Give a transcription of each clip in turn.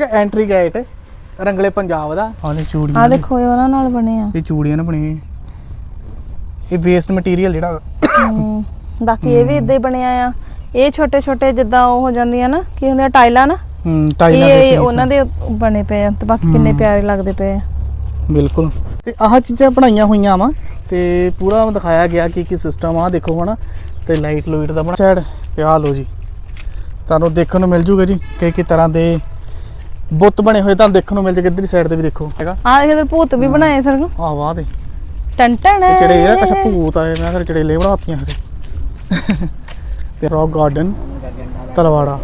ਹੈਗਾ entry gate ਰੰਗਲੇ ਪੰਜਾਬ ਦਾ। ਆਹ ਚੂੜੀਆਂ ਆ ਨੇ। ਦੇਖੋ ਇਹ ਉਹਨਾਂ ਨਾਲ ਬਣੇ ਆ। ਇਹ ਚੂੜੀਆਂ ਨੇ ਬਣੀਆਂ ਇਹ ਵੇਸਟ ਮਟੀਰੀਅਲ ਜਿਹੜਾ। ਹਮ, ਬਾਕੀ ਇਹ ਵੀ ਇਦਾਂ ਹੀ ਬਣਿਆ ਆ। ਇਹ ਛੋਟੇ ਛੋਟੇ ਜਿੱਦਾਂ ਉਹ ਹੋ ਜਾਂਦੀਆਂ ਨਾ ਕੀ ਹੁੰਦੀਆਂ ਟਾਈਲਾਂ ਨਾ? ਹੂੰ ਟਾਈਲਾਂ ਦੇ ਇਹ piece ਉਹਨਾਂ ਦੇ ਬਣੇ ਪਏ ਆ ਤੇ ਬਾਕੀ ਕਿੰਨੇ ਪਿਆਰੇ ਲੱਗਦੇ ਪਏ ਆ। ਬਿਲਕੁਲ। ਤੇ ਆਹ ਚੀਜ਼ਾਂ ਬਣਾਈਆਂ ਹੋਈਆਂ ਵਾ ਤੇ ਪੂਰਾ ਦਿਖਾਇਆ ਗਿਆ ਕਿ ਕੀ ਸਿਸਟਮ ਆ ਦੇਖੋ ਹਨਾ ਤੇ ਲਾਈਟ ਲੂਇਟ ਦਾ ਬਣਾ ਸਾਈਡ ਤੇ ਆਹ ਲੋ ਜੀ। ਤੁਹਾਨੂੰ ਦੇਖਣ ਨੂੰ ਮਿਲ ਜੂਗਾ ਜੀ ਕਈ ਕਈ ਤਰ੍ਹਾਂ ਦੇ ਬੁੱਤ ਬਣੇ ਹੋਏ ਤੁਹਾਨੂੰ ਦੇਖਣ ਨੂੰ ਮਿਲ ਜਾਏਗਾ ਇੱਧਰਲੀ ਸਾਈਡ ਤੇ ਵੀ ਦੇਖੋ। ਹੈਗਾ? ਆ ਇਧਰ ਭੂਤ ਵੀ ਬਣਾਏ ਸਰ ਨੂੰ ਆਹ ਵਾਹ ਦੇ। ਇਹ ਚੜੇ ਇਹ ਅੱਛਾ ਭੂਤ ਆਏ ਮੈਂ ਕਿਹਾ ਚੜੇਲੇ ਬਣਾਤੀਆਂ ਹਰੇ ਤੇ ਰੌਕ ਗਾਰਡਨ ਤਲਵਾੜਾ।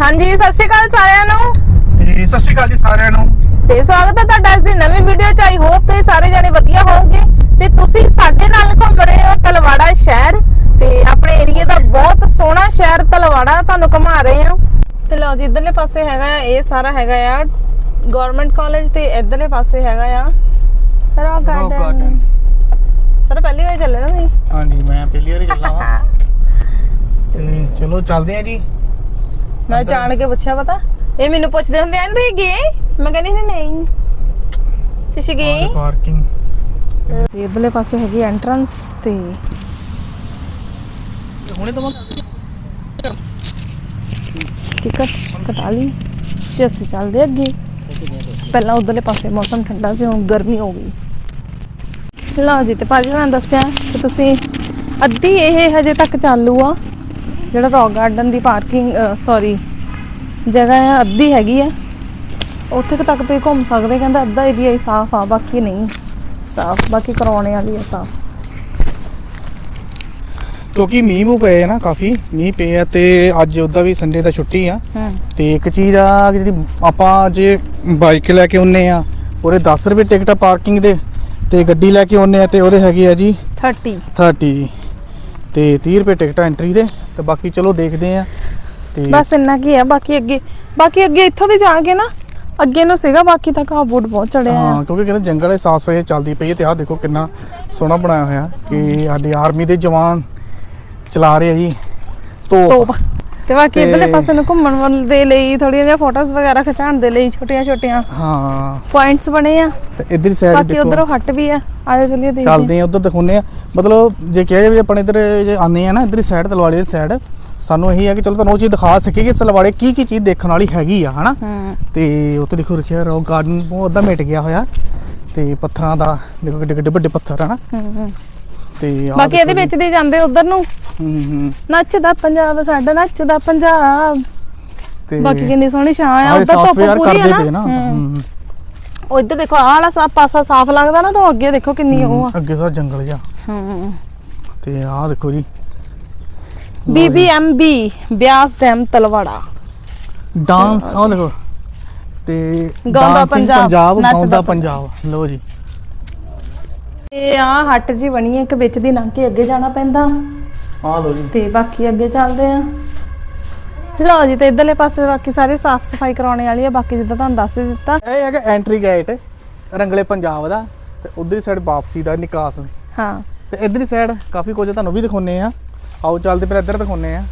ਹਾਂਜੀ ਸਤਿ ਸ਼੍ਰੀ ਅਕਾਲ ਸਾਰਿਆਂ ਨੂੰ। ਤੇ ਸਤਿ ਸ਼੍ਰੀ ਅਕਾਲ ਜੀ ਸਾਰਿਆਂ ਨੂੰ। ਤੇ ਸਵਾਗਤ ਹੈ ਤੁਹਾਡਾ ਅੱਜ ਦੀ ਨਵੀਂ ਵੀਡੀਓ ਚ। ਆਈ ਹੋਪ ਤੁਸੀਂ ਸਾਰੇ ਜਣੇ ਵਧੀਆ ਹੋਵੋਗੇ। ਤੇ ਤੁਸੀਂ ਸਾਡੇ ਨਾਲ ਘੁੰਮ ਰਹੇ ਹੋ ਤਲਵਾੜਾ ਸ਼ਹਿਰ ਤੇ ਆਪਣੇ ਏਰੀਆ ਦਾ ਬਹੁਤ ਸੋਹਣਾ ਸ਼ਹਿਰ ਤਲਵਾੜਾ ਤੁਹਾਨੂੰ ਘੁਮਾ ਰਹੇ ਹਾਂ ਤੇ ਲਓ ਜੀ ਇਧਰਲੇ ਪਾਸੇ ਹੈਗਾ ਆ, ਇਹ ਸਾਰਾ ਹੈਗਾ ਆ ਗਵਰਨਮੈਂਟ ਕਾਲਜ ਤੇ ਇਧਰਲੇ ਪਾਸੇ ਹੈਗਾ ਆ। Rock garden. ਸਰ ਪਹਿਲੀ ਵਾਰ ਚੱਲੇ ਨਾ ਤੁਸੀਂ? ਹਾਂਜੀ ਮੈਂ ਪਹਿਲੀ ਵਾਰੀ ਚੱਲਾ ਵਾਂ। ਤੇ ਚਲੋ ਚੱਲਦੇ ਆ ਜੀ। ਮੈਂ ਜਾਣ ਕੇ ਪੁੱਛਿਆ ਪਤਾ? ਇਹ ਮੈਨੂੰ ਪੁੱਛਦੇ ਹੁੰਦੇ ਆਂਦੇ ਗਏ? ਮੈਂ ਕਹਿੰਦੀ ਨਹੀਂ ਨਹੀਂ। ਤੁਸੀਂ ਗਏ? ਪਾਰਕਿੰਗ ਜੀ ਇਧਰਲੇ ਪਾਸੇ ਹੈਗੀ ਐਂਟਰੈਂਸ ਤੇ। ਹੁਣੇ ਤਾਂ ਟਿਕਟ ਕਟਾ ਲਈ। ਤੇ ਅਸੀਂ ਚੱਲਦੇ ਅੱਗੇ, ਪਹਿਲਾਂ ਉਧਰਲੇ ਪਾਸੇ ਮੌਸਮ ਠੰਡਾ ਸੀ, ਹੁਣ ਗਰਮੀ ਹੋ ਗਈ। ਲਓ ਜੀ ਤੇ ਭਾਜੀ ਮੈਂ ਦੱਸਿਆ ਕਿ ਤੁਸੀਂ ਅੱਧੀ ਇਹ ਹਜੇ ਤੱਕ ਚਾਲੂ ਆ, ਜਿਹੜਾ ਰੌਕ ਗਾਰਡਨ ਦੀ ਪਾਰਕਿੰਗ ਸੌਰੀ ਜਗ੍ਹਾ ਆ, ਅੱਧੀ ਹੈਗੀ ਆ। ਉੱਥੇ ਤੱਕ ਤੁਸੀਂ ਘੁੰਮ ਸਕਦੇ ਕਹਿੰਦਾ ਅੱਧਾ ਏਰੀਆ ਹੀ ਸਾਫ਼ ਆ, ਬਾਕੀ ਨਹੀਂ। ਸਾਫ਼ ਬਾਕੀ ਕਰਾਉਣੇ ਵਾਲੀ ਆ ਸਾਫ਼। ਕਿਉਂਕਿ ਮੀਂਹ ਮੂ ਪਏ ਆ ਨਾ ਕਾਫੀ ਮੀਂਹ ਪਏ ਆ ਤੇ ਅੱਜ ਉਹਦਾ ਵੀ ਸੰਡੇ ਦਾ ਛੁੱਟੀ ਆ। ਹੂੰ। ਤੇ ਇੱਕ ਚੀਜ਼ ਆ ਕਿ ਜਿਹੜੀ ਆਪਾਂ ਜੇ ਬਾਈਕ ਲੈ ਕੇ ਆਉਨੇ ਆ ਉਹਦੇ 10 ਰੁਪਏ ਟਿਕਟ ਆ ਪਾਰਕਿੰਗ ਦੇ ਤੇ ਗੱਡੀ ਲੈ ਕੇ ਆਉਨੇ ਆ ਤੇ ਉਹਦੇ ਹੈਗੇ ਆ ਜੀ 30 30 ਤੇ 30 ਰੁਪਏ ਟਿਕਟ ਐਂਟਰੀ ਦੇ ਤੇ ਬਾਕੀ ਚਲੋ ਦੇਖਦੇ ਆ ਤੇ ਬਸ ਇੰਨਾ ਕੀ ਆ ਬਾਕੀ ਅੱਗੇ ਬਾਕੀ ਅੱਗੇ ਇੱਥੋਂ ਦੀ ਜਾ ਕੇ ਨਾ ਅੱਗੇ ਨੂੰ ਸੀਗਾ ਬਾਕੀ ਤੱਕ ਆ ਬੋਰਡ ਬਹੁਤ ਚੜਿਆ ਆ। ਹਾਂ ਕਿਉਂਕਿ ਕਹਿੰਦੇ ਜੰਗਲ ਦੇ ਸਾਫ਼ ਸਫ਼ਾਈ ਚੱਲਦੀ ਪਈ ਹੈ ਤੇ ਆਹ ਦੇਖੋ ਕਿੰਨਾ ਸੋਹਣਾ ਬਣਾਇਆ ਹੋਇਆ ਕਿ ਸਾਡੀ ਆਰਮੀ ਦੇ ਜਵਾਨ ਚਲਾ ਰਹੇ ਆ ਜੀ। ਤੋਪ ਤੋਪ ਤੇ ਬਾਕੀ ਤੇ- ਇਧਰਲੇ ਪਾਸੇ ਨੂੰ ਘੁੰਮਣ ਵੱਲ ਦੇ ਲਈ ਥੋੜੀਆਂ ਜਿਹੀਆਂ ਫੋਟੋਜ਼ ਵਗੈਰਾ ਖਿਚਾਉਣ ਦੇ ਲਈ ਛੋਟੀਆਂ ਛੋਟੀਆਂ ਹਾਂ। ਪੁਆਇੰਟਸ ਬਣੇ ਆ। ਤੇ ਇਧਰ ਸਾਈਡ ਬਾਕੀ ਦੇਖੋ। ਉਧਰੋਂ ਹੱਟ ਵੀ ਆ। ਆਜੋ ਚਲਿਏ ਦੇਖਦੇ ਚੱਲਦੇ ਆ ਉਧਰ ਦਿਖਾਉਨੇ ਆ। ਮਤਲਬ ਜੇ ਕਿਹਾ ਜਾਵੇ ਆਪਣੇ ਇਧਰ ਜੇ ਆਨੇ ਆ ਨਾ ਇਧਰ ਸਾਈਡ ਤਲਵਾੜੇ ਦੀ ਸਾਈਡ ਸਾਨੂੰ ਇਹੀ ਆ ਕਿ ਚਲੋ ਤੁਹਾਨੂੰ ਉਹ ਚੀਜ਼ ਦਿਖਾ ਸਕੀਏ ਕਿ ਤਲਵਾੜੇ ਕੀ ਕੀ ਚੀਜ਼ ਦੇਖਣ ਵਾਲੀ ਹੈਗੀ ਆ ਹਨਾ? ਹੂੰ। ਤੇ ਉੱਥੇ ਦੇਖੋ ਰੱਖਿਆ ਰੌਕ ਗਾਰਡਨ ਉਹ ਅੱਧਾ ਮਿਟ ਗਿਆ ਹੋਇਆ। ਤੇ ਪੱਥਰਾਂ ਦਾ ਦੇਖੋ ਕਿੱਡੇ ਕਿੱਡੇ ਵੱਡੇ ਪੱਥਰ ਹਨਾ? ਹੂੰ, ਹੂੰ। ਤੇ ਬਾਕੀ ਇਹਦੇ ਵਿੱਚ ਦੀ ਜਾਂਦੇ ਉਧਰ ਨੂੰ। ਹੂੰ ਹੂੰ। ਨੱਚਦਾ ਪੰਜਾਬ ਸਾਡਾ ਨੱਚਦਾ ਪੰਜਾਬ। ਤੇ ਬਾਕੀ ਕਿੰਨੀ ਸੋਹਣੀ ਛਾਂ ਆ ਉਧਰ ਧੁੱਪ ਪੂਰੀ ਕਰਦੇ ਆ ਪਏ ਨਾ। ਹੂੰ। ਹੂੰ। ਉਹ ਇੱਧਰ ਦੇਖੋ ਆਹ ਵਾਲਾ ਸਾ ਪਾਸਾ ਸਾਫ਼ ਲੱਗਦਾ ਨਾ ਤਾਂ ਅੱਗੇ ਦੇਖੋ ਕਿੰਨੀ ਉਹ ਆ। ਅੱਗੇ ਸਾਰਾ ਜੰਗਲ ਜਾ ਹੂੰ। ਤੇ ਆਹ ਦੇਖੋ ਜੀ। BBMB Beas dam Talwara. Dance ਆਹ ਦੇਖੋ। ਤੇ ਗਾਉਂਦਾ ਪੰਜਾਬ, ਨੱਚਦਾ ਗਾਉਂਦਾ ਪੰਜਾਬ। ਲਓ ਜੀ। ਇਹ ਆ ਹੱਟ ਜੀ ਬਣੀ ਹੈ ਇੱਕ ਵਿੱਚ ਦੀ ਲੰਘ ਕੇ ਅੱਗੇ ਜਾਣਾ ਪੈਂਦਾ। ਆਹ ਲਓ ਜੀ। ਤੇ ਬਾਕੀ ਅੱਗੇ ਚੱਲਦੇ ਆ ਲਓ ਜੀ ਤੇ ਇਧਰਲੇ ਪਾਸੇ ਬਾਕੀ ਸਾਰੇ ਸਾਫ਼ ਸਫ਼ਾਈ ਕਰਾਉਣੇ ਵਾਲੀ ਆ ਬਾਕੀ ਜਿੱਦਾਂ ਤੁਹਾਨੂੰ ਦੱਸ ਹੀ ਦਿੱਤਾ। ਇਹ ਹੈਗਾ ਐਂਟਰੀ ਗੇਟ ਰੰਗਲੇ ਪੰਜਾਬ ਦਾ ਤੇ ਉਧਰਲੀ ਸਾਈਡ ਵਾਪਸੀ ਦਾ ਨਿਕਾਸ। ਹਾਂ। ਤੇ ਇਧਰਲੀ ਸਾਈਡ ਕਾਫੀ ਕੁਝ ਤੁਹਾਨੂੰ ਵੀ ਦਿਖਾਉਨੇ ਆ ਆਓ ਚੱਲਦੇ ਫਿਰ ਇੱਧਰ ਦਿਖਾਉਨੇ ਆ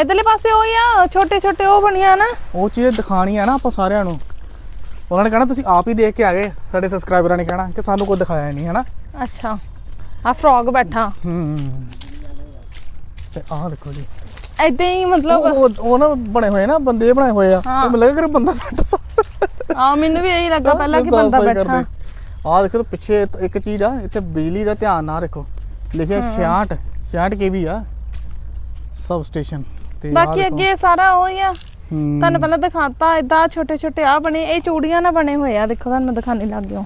ਇਧਰਲੇ ਪਾਸੇ ਉਹ ਹੀ ਆ ਛੋਟੇ ਛੋਟੇ ਉਹ ਬਣੀਆਂ ਨਾ। ਉਹ ਚੀਜ਼ ਦਿਖਾਣੀ ਆ ਨਾ ਆਪਾਂ ਸਾਰਿਆਂ ਨੂੰ। ਉਹਨਾਂ ਨੇ ਕਹਿਣਾ ਤੁਸੀਂ ਆਪ ਹੀ ਦੇਖ ਕੇ ਆ ਗਏ ਸਾਡੇ ਸਬਸਕ੍ਰਾਈਬਰਾਂ ਨੇ ਕਹਿਣਾ ਕਿ ਸਾਨੂੰ ਕੋਈ ਦਿਖਾਇਆ ਨਹੀਂ ਹਨਾ? ਅੱਛਾ। ਆ ਫਰੋਗ ਬੈਠਾ। ਹੂੰ ਤੇ ਆਹ ਦੇਖੋ ਜੀ। ਐਦਾਂ ਹੀ ਮਤਲਬ ਉਹ ਉਹ- ਨਾ ਬਣੇ ਹੋਏ ਨਾ ਬੰਦੇ ਬਣਾਏ ਹੋਏ ਆ। ਹਾਂ। ਤੇ ਮੈਨੂੰ ਲੱਗਾ ਕਿ ਬੰਦਾ ਬੈਠਾ ਸਾ ਆ ਮੈਨੂੰ ਵੀ ਇਹੀ ਲੱਗਾ ਪਹਿਲਾਂ ਕਿ ਬੰਦਾ ਬੈਠਾ। ਆ ਦੇਖੋ ਤੇ ਪਿੱਛੇ ਇੱਕ- ਇੱਕ ਚੀਜ਼ ਆ ਇੱਥੇ ਬਿਜਲੀ ਦਾ ਧਿਆਨ ਨਾ ਰੱਖੋ। ਲਿਖਿਆ 66 66 ਕੇਵੀ ਆ। ਸਬ ਸਟੇਸ਼ਨ ਤੇ ਆਹ ਬਾਕੀ ਦੇਖੋ। ਅੱਗੇ ਸਾਰਾ ਉਹ ਹੀ ਆ। ਹੂੰ। ਤੁਹਾਨੂੰ ਪਹਿਲਾਂ ਦਿਖਾਤਾ ਇਦਾਂ ਛੋਟੇ ਛੋਟੇ ਆ ਬਣੇ ਇਹ ਚੂੜੀਆਂ ਨਾਲ ਬਣੇ ਹੋਏ ਆ। ਦੇਖੋ ਤੁਹਾਨੂੰ ਦਿਖਾਣੇ ਲੱਗ ਗਿਓ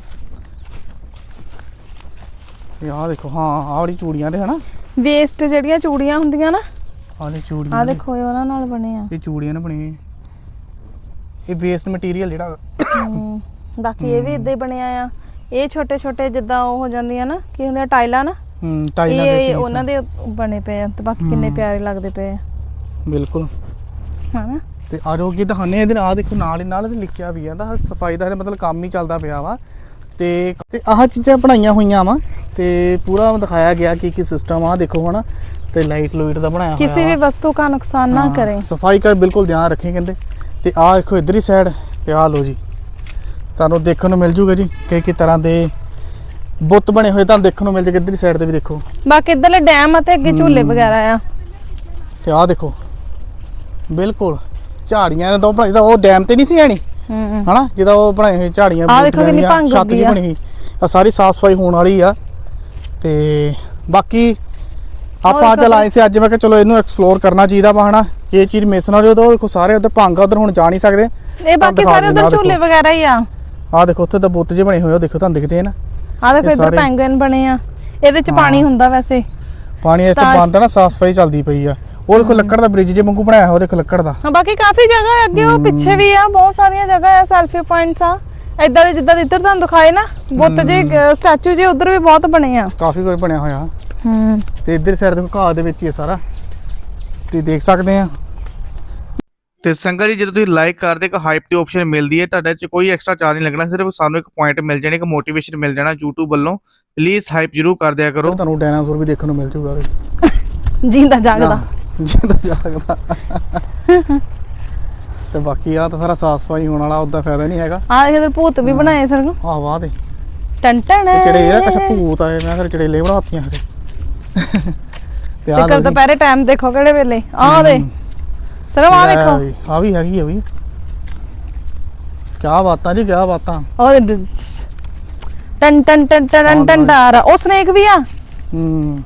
ਤੇ ਆਹ ਦੇਖੋ ਹਾਂ ਆਹ ਵਾਲੀ ਚੂੜੀਆਂ ਦੇ ਹਨਾ? ਵੇਸਟ ਜਿਹੜੀਆਂ ਚੂੜੀਆਂ ਹੁੰਦੀਆਂ ਨਾ ਆਹ ਵਾਲੀ ਚੂੜੀਆਂ ਆ ਨੇ। ਦੇਖੋ ਇਹ ਉਹਨਾਂ ਨਾਲ ਬਣੇ ਆ। ਇਹ ਚੂੜੀਆਂ ਨੇ ਬਣੀਆਂ ਇਹ ਵੇਸਟ ਮਟੀਰੀਅਲ ਜਿਹੜਾ। ਹਮ, ਬਾਕੀ ਇਹ ਵੀ ਇਦਾਂ ਹੀ ਬਣਿਆ ਆ। ਇਹ ਛੋਟੇ ਛੋਟੇ ਜਿੱਦਾਂ ਉਹ ਹੋ ਜਾਂਦੀਆਂ ਨਾ ਕੀ ਹੁੰਦੀਆਂ ਟਾਈਲਾਂ ਨਾ? ਹੂੰ ਟਾਈਲਾਂ ਦੇ ਇਹ piece ਉਹਨਾਂ ਦੇ ਬਣੇ ਪਏ ਆ ਤੇ ਬਾਕੀ ਕਿੰਨੇ। ਪਿਆਰੇ ਲੱਗਦੇ ਪਏ ਆ। ਬਿਲਕੁਲ। ਹਨਾ? ਤੇ ਆਰੋਗੀ ਦਿਖਾਣੇ ਇਹਦੇ ਨਾਲ ਆਹ ਦੇਖੋ ਨਾਲ ਹੀ ਨਾਲ ਤੇ ਲਿਖਿਆ ਵੀ ਜਾਂਦਾ ਸਫ਼ਾਈ ਦਾ ਹਜੇ ਮਤਲਬ ਕੰਮ ਹੀ ਚੱਲਦਾ ਪਿਆ ਵਾ। ਤੇ ਤੇ ਆਹ ਚੀਜ਼ਾਂ ਬਣਾਈਆਂ ਹੋਈਆਂ ਵਾ। ਤੇ ਪੂਰਾ ਦਿਖਾਇਆ ਗਿਆ ਕਿ ਕੀ ਸਿਸਟਮ ਆ ਦੇਖੋ ਹਨਾ ਤੇ ਲਾਈਟ ਲੂਈਟ ਦਾ ਬਣਾਇਆ ਹੋਇਆ ਕਿਸੇ ਵੀ। ਵਸਤੂ ਦਾ ਨੁਕਸਾਨ ਨਾ ਕਰੇ। ਸਫ਼ਾਈ ਦਾ ਬਿਲਕੁਲ ਧਿਆਨ ਰੱਖੇ ਕਹਿੰਦੇ। ਤੇ ਆਹ ਦੇਖੋ ਇਧਰ ਹੀ ਸਾਈਡ ਤੇ ਆਹ ਲੋ ਜੀ। ਤੁਹਾਨੂੰ ਦੇਖਣ ਨੂੰ ਮਿਲ ਜੂਗਾ ਜੀ ਕਿ ਕਿ ਤਰ੍ਹਾਂ ਦੇ ਬੁੱਤ ਬਣੇ ਹੋਏ ਤੁਹਾਨੂੰ ਦੇਖਣ ਨੂੰ ਮਿਲ ਜੂਗੇ ਇਧਰਲੀ ਸਾਈਡ ਤੇ ਵੀ ਦੇਖੋ। ਬਾਕੀ ਇਧਰਲੇ ਡੈਮ ਅਤੇ ਅੱਗੇ ਝੂਲੇ ਵਗੈਰਾ ਆ। ਤੇ ਆਹ ਦੇਖੋ ਬਿਲਕੁਲ ਝਾੜੀਆਂ ਦਾ ਦੋ ਬਣਾਈ ਦਾ ਉਹ ਡੈਮ ਤੇ ਨਹੀਂ ਸੀ ਆਣੀ? ਹਨਾ ਜਿਹਦਾ ਉਹ ਬਣਾਏ ਹੋਏ ਝਾੜੀਆਂ ਆਹ ਛੱਤ ਜੀ ਬਣੀ ਆ ਸਾਰੀ ਸਾਫ਼ ਸਫ਼ਾਈ ਹੋਣ ਵਾਲੀ ਆ। ਤੇ ਬਾਕੀ ਆਪਾਂ ਅੱਜ ਲਾਏ ਸੀ ਅੱਜ ਮੈਂ ਕਿਹਾ ਚਲੋ ਇਹਨੂੰ ਐਕਸਪਲੋਰ ਕਰਨਾ ਚਾਹੀਦਾ ਵਾ ਹਨਾ। ਇਹ ਚੀਜ਼ ਮਿਸ ਨਾ ਹੋ ਜਾਵੇ ਦੇਖੋ ਸਾਰੇ ਉਧਰ ਭੰਗ ਆ ਉਧਰ ਹੁਣ ਜਾ ਨਹੀਂ ਸਕਦੇ। ਇਹ ਬਾਕੀ ਸਾਰੇ ਉਧਰ ਝੂਲੇ। ਵਗੈਰਾ ਹੀ ਆ। ਆਹ ਦੇਖੋ ਉੱਥੇ ਤਾਂ ਬੁੱਤ ਜੇ ਬਣੇ ਹੋਏ ਆ ਦੇਖੋ ਤੁਹਾਨੂੰ ਦਿਖਦੇ ਆ ਨਾ। ਆਹ ਦੇਖੋ ਇਧਰ ਪੈਂਗੁਇਨ ਬਣੇ ਆ। ਇਹਦੇ ਚ। ਪਾਣੀ ਹੁੰਦਾ ਵੈਸੇ। ਪਾਣੀ ਇਸ ਤੋਂ ਬੰਦ ਆ ਨਾ ਸਾਫ਼ ਸਫ਼ਾਈ ਚੱਲਦੀ ਪਈ ਆ। ਉਹ ਦੇਖੋ ਲੱਕੜ ਦਾ ਬ੍ਰਿਜ ਜੇ ਵਾਂਗੂ ਬਣਾਇਆ ਹੋਇਆ ਦੇਖੋ ਲੱਕੜ ਦਾ। ਹਾਂ ਬਾਕੀ ਕਾਫੀ ਜਗ੍ਹਾ ਹੈ ਅੱਗੇ ਉਹ ਪਿੱਛੇ ਵੀ ਆ ਬਹੁਤ ਸਾਰੀਆਂ ਜਗ੍ਹਾ ਆ ਸੈਲਫੀ ਪੁਆਇੰਟਸ ਆ। ਇਦਾਂ ਦੇ ਜਿੱਦਾਂ ਦੇ ਇੱਧਰ ਤੁਹਾਨੂੰ ਦਿਖਾਏ ਨਾ ਬੁੱਤ ਜੇ ਸਟੈਚੂ ਜੇ ਉਧਰ ਵੀ ਬਹੁਤ ਬਣੇ ਆ। ਕਾਫੀ ਕੁਝ ਬਣਿਆ ਹੋਇਆ। ਹੂੰ। ਤੇ ਇੱਧਰ ਸਾਈਡ ਦੇਖੋ ਘਾਹ ਦੇ ਵਿੱਚ ਹੀ ਹੈ ਸਾਰਾ। ਤੁਸੀਂ ਦੇਖ ਸਕਦੇ ਆ। ਤੇ ਸੰਗਤ ਜੀ ਜਦੋਂ ਤੁਸੀਂ ਲਾਈਕ ਕਰਦੇ ਇੱਕ ਹਾਈਪ ਦੀ ਆਪਸ਼ਨ ਮਿਲਦੀ ਹੈ ਤੁਹਾਡੇ ਚ ਕੋਈ ਐਕਸਟਰਾ ਚਾਰਜ ਨਹੀਂ ਲੱਗਣਾ ਸਿਰਫ ਸਾਨੂੰ ਇੱਕ ਪੁਆਇੰਟ ਮਿਲ ਜਾਣੇ ਇੱਕ ਮੋਟੀਵੇਸ਼ਨ ਮਿਲ ਜਾਣਾ YouTube ਵੱਲੋਂ। ਪਲੀਜ਼ ਹਾਈਪ ਜ਼ਰੂਰ ਕਰ ਦਿਆ ਕਰੋ। ਤੁਹਾਨੂੰ ਡਾਇਨਾਸੌਰ ਵੀ ਦੇਖਣ ਨੂੰ ਮਿਲ ਜੂਗਾ ਜਿੰਦਾ ਜਾਗਦਾ। ਜਿੰਦਾ ਜਾਗਦਾ। ਤੇ ਬਾਕੀ ਆ ਤਾਂ ਸਾਰਾ ਸਾਫ਼ ਸਫ਼ਾਈ ਹੋਣ ਵਾਲਾ ਉਹਦਾ ਫਾਇਦਾ ਨਹੀਂ ਹੈਗਾ। ਦੇਖ ਇਧਰ ਭੂਤ ਵੀ ਬਣਾਏ ਸਰ ਨੂੰ ਆਹ ਵਾਹ ਦੇ। ਤੇ ਚੜੇ ਇਹ ਅੱਛਾ ਭੂਤ ਆਏ ਮੈਂ ਫਿਰ ਚੜੇਲੇ ਬਣਾਤੀਆਂ ਹਰੇ ਤੇ ਲਓ ਜੀ। ਦੁਪਹਿਰੇ ਟਾਈਮ ਦੇਖੋ ਕਿਹੜੇ ਵੇਲੇ। ਆਹ ਦੇ। ਸਰ ਲੈ ਦੇਖੋ। ਆਹ ਵੀ ਹੈਗੀ ਆ ਵੀ। ਕਿਆ ਬਾਤਾਂ ਜੀ ਕਿਆ ਬਾਤਾਂ। ਉਹ ਦੇ- ਟਨ ਟਨ ਟਨ ਟਨ ਟਨ ਟਾਰਾ ਉਹ ਸਨੇਕ ਵੀ ਆ। ਹੂੰ।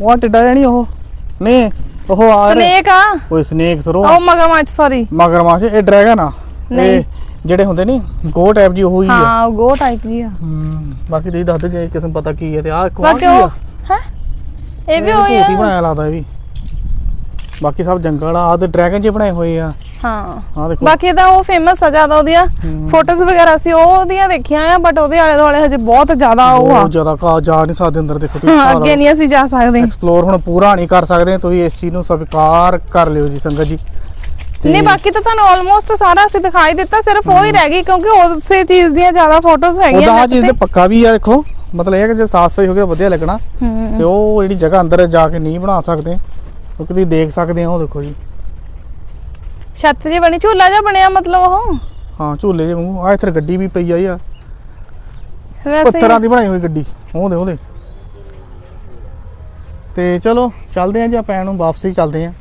ਉਹ ਟਿੱਡਾ ਉਹ। ਨਹੀਂ। ਉਹ ਆ ਸਨੇਕ ਆ? ਕੋਈ ਸਨੇਕ ਥਰੋ। ਉਹ ਮਗਰਮੱਛ ਸੌਰੀ ਮਗਰਮੱਛ ਇਹ ਡਰੈਗਨ ਆ। ਨਹੀਂ। ਜਿਹੜੇ ਹੁੰਦੇ ਨਹੀਂ ਗੋ ਟਾਈਪ ਜੀ ਉਹ ਹੀ ਆ। ਹਾਂ ਗੋ ਟਾਈਪ ਦੀ ਆ। ਹੂੰ ਬਾਕੀ ਤੁਸੀਂ ਦੱਸ ਦਿਓ ਜੇ ਕਿਸਮ ਪਤਾ ਕੀ ਹੈ ਤੇ ਆਹ ਕੋਣ ਕੀ ਉਹ ਆ? ਹੈ? ਇਹ ਵੀ ਹੋਇਆ ਭੂਤ ਹੀ ਬਣਾਇਆ ਲੱਗਦਾ ਇਹ ਵੀ। ਬਾਕੀ ਸਭ ਜੰਗਲ ਆ ਤੇ ਡਰੈਗਨ ਜੇ ਬਣਾਏ ਹੋਏ ਆ। ਹਾਂ। ਆਹ ਦੇਖੋ। ਬਾਕੀ ਤਾਂ ਉਹ ਫੇਮਸ ਆ ਜ਼ਿਆਦਾ ਉਹਦੀਆਂ। ਫੋਟੋਜ਼ ਵਗੈਰਾ ਸੀ ਉਹ ਉਹਦੀਆਂ ਦੇਖੀਆਂ ਆ ਬਟ ਉਹਦੇ ਆਲੇ ਦੁਆਲੇ ਹਜੇ ਬਹੁਤ ਜ਼ਿਆਦਾ ਉਹ ਆ। ਬਹੁਤ ਜ਼ਿਆਦਾ ਕਾ ਜਾ ਨਹੀਂ ਸਕਦੇ ਅੰਦਰ ਦੇਖੋ ਤੁਸੀਂ ਹਾਂ, ਅੱਗੇ ਨਹੀਂ ਅਸੀਂ ਜਾ ਸਕਦੇ। ਐਕਸਪਲੋਰ ਹੁਣ ਪੂਰਾ ਨਹੀਂ ਕਰ ਸਕਦੇ ਤੁਸੀਂ ਇਸ ਚੀਜ਼ ਨੂੰ ਸਵੀਕਾਰ ਕਰ ਲਿਓ ਜੀ ਸੰਗਤ ਜੀ। ਤੇ ਨਹੀਂ ਬਾਕੀ ਤਾਂ ਤੁਹਾਨੂੰ ਆਲਮੋਸਟ ਸਾਰਾ ਅਸੀਂ ਦਿਖਾਈ ਦਿੱਤਾ ਸਿਰਫ ਉਹ ਹੀ। ਰਹਿ ਗਈ ਕਿਉਂਕਿ ਉਸੇ ਚੀਜ਼ ਦੀਆਂ ਜ਼ਿਆਦਾ ਫੋਟੋਜ਼ ਹੈਗੀਆਂ ਉਹਦਾ ਚੀਜ਼ ਤੇ। ਤੇ ਪੱਕਾ ਵੀ ਆ ਦੇਖੋ। ਮਤਲਬ ਇਹ ਹੈ ਕਿ ਜੇ ਸਾਫ਼ ਸਫ਼ਾਈ ਹੋ ਗਿਆ ਵਧੀਆ ਲੱਗਣਾ। ਹੂੰ। ਤੇ ਉਹ ਜਿਹੜੀ ਜਗ੍ਹਾ ਅੰਦਰ ਜਾ ਕੇ ਨਹੀਂ ਬਣਾ ਸਕਦੇ ਕਿਉਂਕਿ ਤੁਸੀਂ ਦੇਖ ਸਕਦੇ ਹੋ ਉਹ ਦੇਖੋ ਜੀ। ਛੱਤ ਜੀ ਬਣੀ ਝੂਲਾ ਜਿਹਾ ਬਣਿਆ ਮਤਲਬ ਉਹ? ਹਾਂ ਝੂਲੇ ਜੇ ਵਾਂਗੂ ਆ ਇੱਥੇ ਗੱਡੀ ਵੀ ਪਈ ਆ ਯਾਰ। ਵੈਸੇ ਪੱਥਰਾਂ ਦੀ ਬਣਾਈ ਹੋਈ ਗੱਡੀ। ਉਹਦੇ ਉਹਦੇ। ਤੇ ਚਲੋ ਚੱਲਦੇ ਆਂ ਜੀ ਆਪਾਂ ਨੂੰ ਵਾਪਸੀ ਚੱਲਦੇ ਆਂ।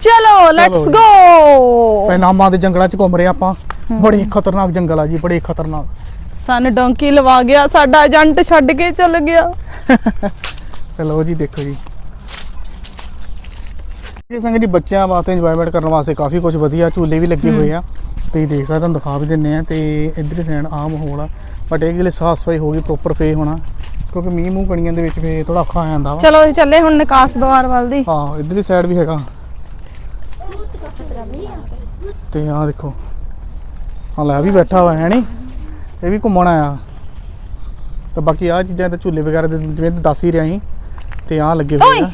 ਚਲੋ ਲੈਟਸ। ਗੋ ਪੈਨਾਮਾ ਦੇ ਜੰਗਲਾਂ 'ਚ ਘੁੰਮ ਰਹੇ ਆਪਾਂ। ਬੜੇ ਖਤਰਨਾਕ ਜੰਗਲ ਆ ਜੀ ਬੜੇ ਖਤਰਨਾਕ। ਸਾਨੂੰ ਡੋਂਕੀ ਲਵਾ ਗਿਆ ਸਾਡਾ ਏਜੰਟ ਛੱਡ ਕੇ ਚਲ ਗਿਆ। ਚਲੋ ਜੀ ਦੇਖੋ ਜੀ। ਇਹ ਸੰਗਤ ਜੀ ਬੱਚਿਆਂ ਵਾਸਤੇ ਇੰਜੋਇਮੈਂਟ ਕਰਨ ਵਾਸਤੇ ਕਾਫੀ ਕੁਝ ਵਧੀਆ ਝੂਲੇ ਵੀ ਲੱਗੇ ਹੋਏ ਆ। ਤੁਸੀਂ ਦੇਖ ਸਕਦੇ ਤੁਹਾਨੂੰ ਦਿਖਾ ਵੀ ਦਿੰਨੇ ਆ ਤੇ ਇੱਧਰ ਸੈਣ ਆ ਮਾਹੌਲ ਆ। ਬਟ ਇਹ ਜਿਹੜੇ ਸਾਫ਼ ਸਫ਼ਾਈ ਹੋ ਗਈ ਪ੍ਰੋਪਰ ਫੇ ਹੋਣਾ ਕਿਉਂਕਿ ਮੀਂਹ ਮੂੰਹ ਕਣੀਆਂ ਦੇ ਵਿੱਚ ਫੇ ਥੋੜਾ ਔਖਾ ਹੋ ਜਾਂਦਾ ਵਾ। ਚਲੋ ਅਸੀਂ ਚੱਲੇ ਹੁਣ ਨਿਕਾਸ ਦੁਆਰ ਵੱਲ ਦੀ। ਹਾਂ ਇੱਧਰਲੀ ਸਾਈਡ ਵੀ ਹੈਗਾ। ਤੇ ਆਹ ਦੇਖੋ ਹਾਂ ਲੈ ਵੀ ਬੈਠਾ ਹੋਇਆ ਹੈ ਨੀ? ਇਹ ਵੀ ਘੁੰਮਣ ਆਇਆ। ਤੇ ਬਾਕੀ ਆ ਚੀਜ਼ਾਂ ਤੇ ਝੂਲੇ ਵਗੈਰਾ ਦੇ ਜਿਵੇਂ ਦੱਸ ਹੀ ਰਿਹਾ ਸੀ ਤੇ ਆਹ ਲੱਗੇ ਹੋਏ ਆ।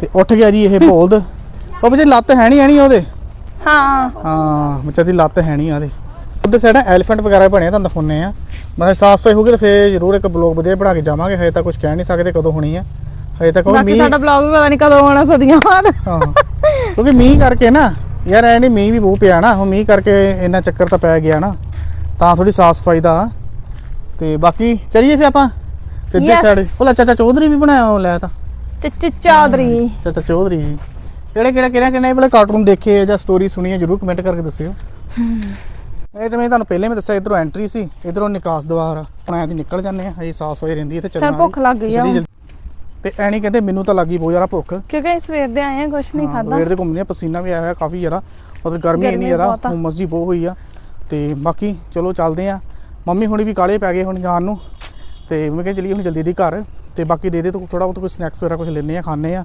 ਤੇ ਉੱਠ ਗਿਆ ਜੀ ਇਹ ਭੋਲਦ ਉਹ ਬੱਚੇ ਲੱਤ ਹੈ ਨਹੀਂ ਆਣੀ ਉਹਦੇ? ਹਾਂ। ਹਾਂ ਬੱਚੇ ਦੀ ਲੱਤ ਹੈ ਨਹੀਂ ਆਦੇ ਉਧਰ ਸਾਈਡ ਐਲੀਫੈਂਟ ਵਗੈਰਾ ਬਣੇ ਆ ਤੁਹਾਨੂੰ ਦਿਖਾਉਂਦੇ ਆ ਮੈਂ ਸਾਫ਼ ਸਫ਼ਾਈ ਹੋਊਗੀ ਤਾਂ ਫੇਰ ਜ਼ਰੂਰ ਇੱਕ ਬਲੌਗ ਵਧੀਆ ਬਣਾ ਕੇ ਜਾਵਾਂਗੇ ਹਜੇ ਤਾਂ ਕੁਝ ਕਹਿ ਨਹੀਂ ਸਕਦੇ ਕਦੋਂ ਹੋਣੀ ਆ। ਹਜੇ ਤੱਕ ਉਹ ਬਾਕੀ ਮੀਂਹ ਸਾਡਾ ਬਲੌਗ ਵੀ ਪਤਾ ਨਹੀਂ ਕਦੋਂ ਆਉਣਾ ਸਦੀਆਂ ਬਾਅਦ। ਹਾਂ ਕਿਉਂਕਿ ਮੀਂਹ ਕਰਕੇ ਨਾ ਯਾਰ ਐ ਨਹੀਂ ਮੀਂਹ ਵੀ ਬਹੁਤ ਪਿਆ ਨਾ ਹੁਣ ਮੀਂਹ ਕਰਕੇ ਇੰਨਾ ਚੱਕਰ ਤਾਂ ਪੈ ਗਿਆ ਨਾ ਤਾਂ ਥੋੜੀ ਸਾਫ਼ ਸਫ਼ਾਈ ਦਾ। ਤੇ ਬਾਕੀ ਚਲੀਏ ਫਿਰ ਆਪਾਂ? ਕਿੱਦੇ Yes. ਸਾਈਡ ਉਹ ਲੈ ਚਾਚਾ ਚੌਧਰੀ ਵੀ ਬਣਾਇਆ ਉਹ ਲੈ ਤਾਂ। ਚਿੱਚੀ ਚਾਦਰੀ ਚਾਚਾ ਚੌਧਰੀ। ਜੀ ਕਿਹੜੇ ਕਿਹੜੇ ਕਿਹੜੇ ਕਿਹੜੇ ਵਾਲੇ ਕਾਰਟੂਨ ਦੇਖੇ ਜਾਂ ਸਟੋਰੀ ਸੁਣੀ ਹੈ ਜਰੂਰ ਕਮੈਂਟ ਕਰਕੇ ਦੱਸਿਓ। ਇਹ ਤਾਂ ਮੈਂ ਤੁਹਾਨੂੰ ਪਹਿਲੇ ਮੈਂ ਦੱਸਿਆ ਇਧਰੋਂ ਐਂਟਰੀ ਸੀ ਇਧਰੋਂ ਨਿਕਾਸ ਦੁਆਰ ਹੁਣ ਐਂ ਦੀ ਨਿਕਲ ਜਾਂਦੇ ਆ ਹਜੇ ਸਾਫ਼ ਸਫ਼ਾਈ ਰਹਿੰਦੀ ਹੈ ਤੇ ਚੱਲਣਾ ਭੁੱਖ ਲੱਗ ਗਈ ਆ। ਤੇ ਐਣੀ ਕਹਿੰਦੇ ਮੈਨੂੰ ਤਾਂ ਲੱਗੀ ਬਹੁਤ ਜ਼ਿਆਦਾ ਭੁੱਖ। ਕਿਉਂਕਿ ਸਵੇਰ ਦੇ ਆਏ ਆ ਕੁਝ ਨਹੀਂ ਖਾਦਾ ਸਵੇਰ ਦੇ ਘੁੰਮਦੇ ਆ ਪਸੀਨਾ ਵੀ ਆਇਆ ਹੋਇਆ ਕਾਫੀ ਜ਼ਿਆਦਾ। ਮਤਲਬ ਗਰਮੀ ਇੰਨੀ ਜ਼ਿਆਦਾ। ਹੁਮਸ ਜੀ ਬਹੁਤ ਹੋਈ ਆ। ਤੇ ਬਾਕੀ ਚਲੋ ਚੱਲਦੇ ਆ। ਮੰਮੀ ਹੁਣੀ ਵੀ ਕਾਲੇ ਪੈ ਗਏ ਹੁਣ ਜਾਣ ਨੂੰ। ਤੇ ਮੈਂ ਕਿਹਾ ਚਲੀਏ ਹੁਣ ਜਲਦੀ ਦੀ ਘਰ। ਤੇ ਬਾਕੀ ਦੇ ਦੇ ਤੋਂ ਥੋੜਾ ਬਹੁਤ ਕੁਝ ਸਨੈਕਸ ਵਗੈਰਾ ਕੁਝ ਲੈਣੇ ਆ ਖਾਣੇ ਆ।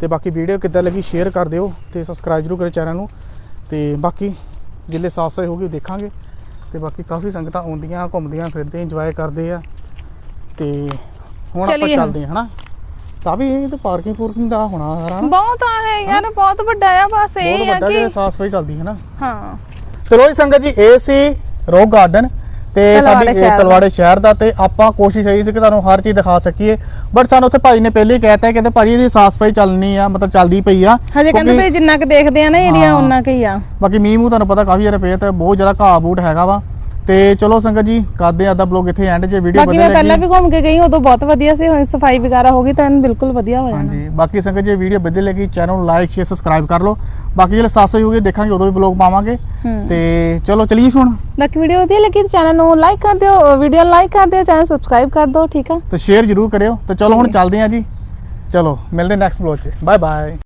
ਤੇ ਬਾਕੀ ਵੀਡੀਓ ਕਿੱਦਾਂ ਲੱਗੀ ਸ਼ੇਅਰ ਕਰ ਦਿਓ ਤੇ ਸਬਸਕ੍ਰਾਈਬ ਜ਼ਰੂਰ ਕਰਿਓ ਚੈਨਲ ਨੂੰ ਤੇ ਬਾਕੀ ਜਿੱਲੇ ਸਾਫ਼ ਸਫ਼ਾਈ ਹੋਗੀ ਦੇਖਾਂਗੇ ਤੇ ਬਾਕੀ ਕਾਫੀ ਸੰਗਤਾਂ ਆਉਂਦੀਆਂ ਘੁੰਮਦੀਆਂ ਫਿਰਦੇ ਇੰਜੋਏ ਕਰਦੇ ਆ ਤੇ ਹੁਣ ਆਪਾਂ। ਚੱਲਦੇ ਆ ਹਨਾ? ਕਾਫੀ ਇਹ ਤਾਂ ਪਾਰਕਿੰਗ ਪੂਰਕਿੰਗ ਦਾ ਹੋਣਾ ਸਾਰਾ। ਬਹੁਤ ਆ ਹੈ ਯਾਰ ਬਹੁਤ ਵੱਡਾ ਆ ਬਸ ਇਹ ਬਹੁਤ ਆ ਵੱਡਾ ਕਿ ਜਿਹੜਾ ਸਾਫ਼ ਸਫ਼ਾਈ ਚੱਲਦੀ ਹੈ ਨਾ। ਹਾਂ। ਚਲੋ ਜੀ ਸੰਗਤ ਜੀ ਇਹ ਸੀ ਰੋਕ ਗਾਰਡਨ। ਤੇ ਸਾਡੀ ਇਹ। ਤਲਵਾੜੇ ਸ਼ਹਿਰ ਦਾ ਤੇ ਆਪਾਂ ਕੋਸ਼ਿਸ਼ ਇਹੀ ਸੀ ਕਿ ਤੁਹਾਨੂੰ ਹਰ ਚੀਜ਼ ਦਿਖਾ ਸਕੀਏ ਬਟ ਸਾਨੂੰ ਉੱਥੇ ਭਾਜੀ ਨੇ ਪਹਿਲੇ ਹੀ ਕਹਿਤਾ ਕਿ ਭਾਜੀ ਇਹਦੀ ਸਾਫ਼ ਸਫ਼ਾਈ ਚੱਲਣੀ ਆ ਮਤਲਬ ਚੱਲਦੀ ਪਈ ਆ ਹਜੇ ਕਹਿੰਦੇ ਵੀ ਜਿੰਨਾ ਕੁ ਦੇਖਦੇ ਆ ਨਾ ਏਰੀਆ ਹਾਂ। ਉਹਨਾਂ ਕੁ ਹੀ ਆ ਬਾਕੀ ਮੀਂਹ ਮੂੰਹ ਤੁਹਾਨੂੰ ਪਤਾ ਕਾਫੀ ਜ਼ਿਆਦਾ ਪਿਆ ਤੇ ਬਹੁਤ ਜ਼ਿਆਦਾ ਘਾਹ ਬੂਟ ਹੈਗਾ ਵਾ ਤੇ ਚਲੋ ਸੰਗਤ ਜੀ ਕਰਦੇ ਆ ਦਾ ਬਲੌਗ ਇੱਥੇ ਐਂਡ 'ਚ ਵੀਡੀਓ ਬਾਕੀ ਮੈਂ ਪਹਿਲਾਂ ਵੀ ਘੁੰਮ ਕੇ ਗਈ ਉਦੋਂ ਬਹੁਤ ਵਧੀਆ ਸੀ ਹੁਣ ਸਫ਼ਾਈ ਵਗੈਰਾ ਹੋ ਗਈ ਤਾਂ ਐਨ ਬਿਲਕੁਲ ਵਧੀਆ ਹੋ ਜਾਣਾ ਹਾਂਜੀ ਬਾਕੀ ਸੰਗਤ ਜੀ ਵੀਡੀਓ ਵਧੀਆ ਲੱਗੀ ਚੈਨਲ ਨੂੰ ਲਾਈਕ ਸ਼ੇਅਰ ਸਬਸਕ੍ਰਾਈਬ ਕਰ ਲਓ। ਬਾਕੀ ਜਿਹੜੇ ਸਾਫ਼ ਸਫ਼ਾਈ ਹੋਊਗੀ ਦੇਖਾਂਗੇ ਉਦੋਂ ਵੀ ਬਲੌਗ ਪਾਵਾਂਗੇ। ਤੇ ਚਲੋ ਚਲੀਏ ਫਿਰ ਹੁਣ। ਬਾਕੀ ਵੀਡੀਓ ਵਧੀਆ ਲੱਗੀ ਤਾਂ ਚੈਨਲ ਨੂੰ ਲਾਈਕ ਕਰ ਦਿਓ ਵੀਡੀਓ ਨੂੰ ਲਾਈਕ ਕਰ ਦਿਓ ਚੈਨਲ ਸਬਸਕ੍ਰਾਈਬ ਕਰ ਦਿਓ ਠੀਕ ਆ? ਤੇ ਸ਼ੇਅਰ ਜ਼ਰੂਰ ਕਰਿਓ। ਤੇ ਚਲੋ ਹੁਣ ਚੱਲਦੇ ਹਾਂ ਜੀ। ਚਲੋ ਮਿਲਦੇ ਨੈਕਸਟ ਬਲੌਗ 'ਚ। Bye bye